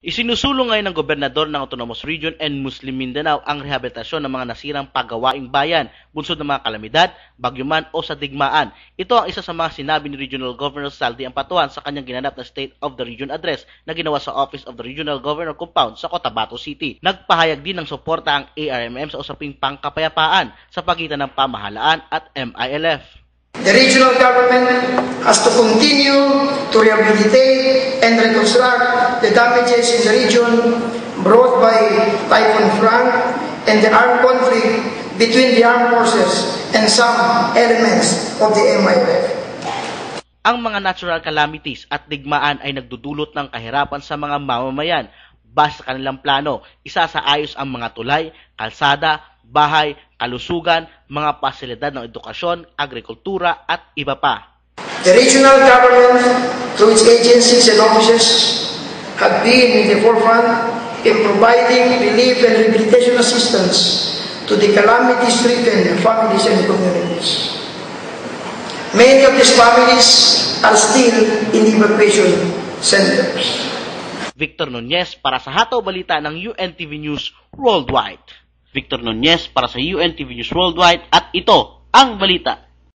Isinusulong ngayon ng gobernador ng Autonomous Region and Muslim Mindanao ang rehabilitasyon ng mga nasirang paggawaing bayan, bunsod ng mga kalamidad, bagyuman o sa digmaan. Ito ang isa sa mga sinabi ni Regional Governor Saldi Ampatuan sa kanyang ginanap na State of the Region Address na ginawa sa Office of the Regional Governor Compound sa Cotabato City. Nagpahayag din ng suporta ang ARMM sa usaping pangkapayapaan sa pagitan ng pamahalaan at MILF. The regional government has to continue to rehabilitate and reconstruct the damages in the region brought by Typhoon Frank and the armed conflict between the armed forces and some elements of the MIF. Ang mga natural calamities at digmaan ay nagdudulot ng kahirapan sa mga mamamayan. Base sa kanilang plano, isa sa ayos ang mga tulay, kalsada, bahay, kalusugan, mga pasilidad ng edukasyon, agrikultura at iba pa. The regional government, through its agencies and offices, have been in the forefront in providing relief and rehabilitation assistance to the calamity-stricken families and communities. Many of these families are still in evacuation centers. Victor Nunez para sa Hataw Balita ng UNTV News Worldwide. Victor Nunez para sa UNTV News Worldwide at ito ang balita.